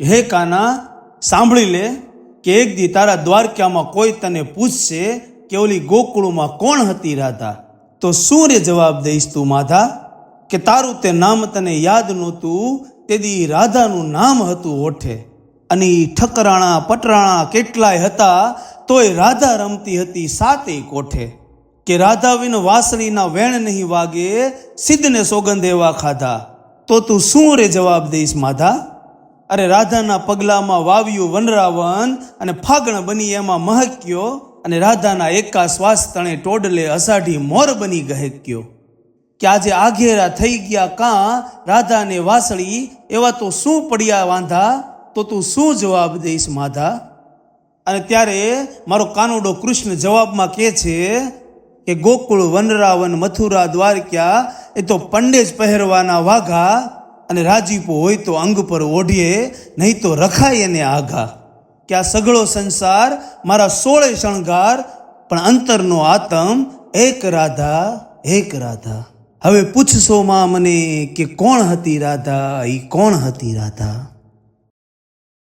કે, હે કાના, સાંભળી લે કે એક દી તારા દ્વારકામાં કોઈ તને પૂછશે કે ઓલી ગોકુળમાં કોણ હતી રાધા. તો શું રે જવાબ દઈશ તું, માધા? કે તારું તે નામ તને યાદ નહોતું, તે દી રાધાનું નામ હતું ઓઠે. અને એ ઠકરાણા, પટરાણા કેટલાય હતા, તોય રાધા રમતી હતી સાતેય કોઠે. કે રાધા વિન વાસળીના વેણ નહીં વાગે, સિદ્ધને સોગંધ એવા ખાધા. તો તું શું રે જવાબ દઈશ, માધા? અરે રાધાના પગલામાં વાવ્યું વનરાવન અને ફાગણ બની એમાં મહક્યો અને રાધાના એકા શ્વાસ તણે ટોડલે અષાઢી મોર બની ગહેક્યો. કે આજે આઘેરા થઈ ગયા કાં રાધાને વાસળી, એવા તો શું પડ્યા વાંધા? તો તું શું જવાબ દઈશ માધા? અને ત્યારે મારો કાનુડો કૃષ્ણ જવાબમાં કહે છે કે ગોકુળ વનરાવન મથુરા દ્વારકા એ તો પંડે જ પહેરવાના વાઘા અને રાજીપો હોય તો અંગ પર ઓઢીએ, નહીં તો રખાય એને આઘા. કે આ સગળો સંસાર મારા સોળે શણગાર, પણ અંતરનો આતમ એક રાધા એક રાધા. હવે પૂછશો માં મને કે કોણ હતી રાધા? એ કોણ હતી રાધા?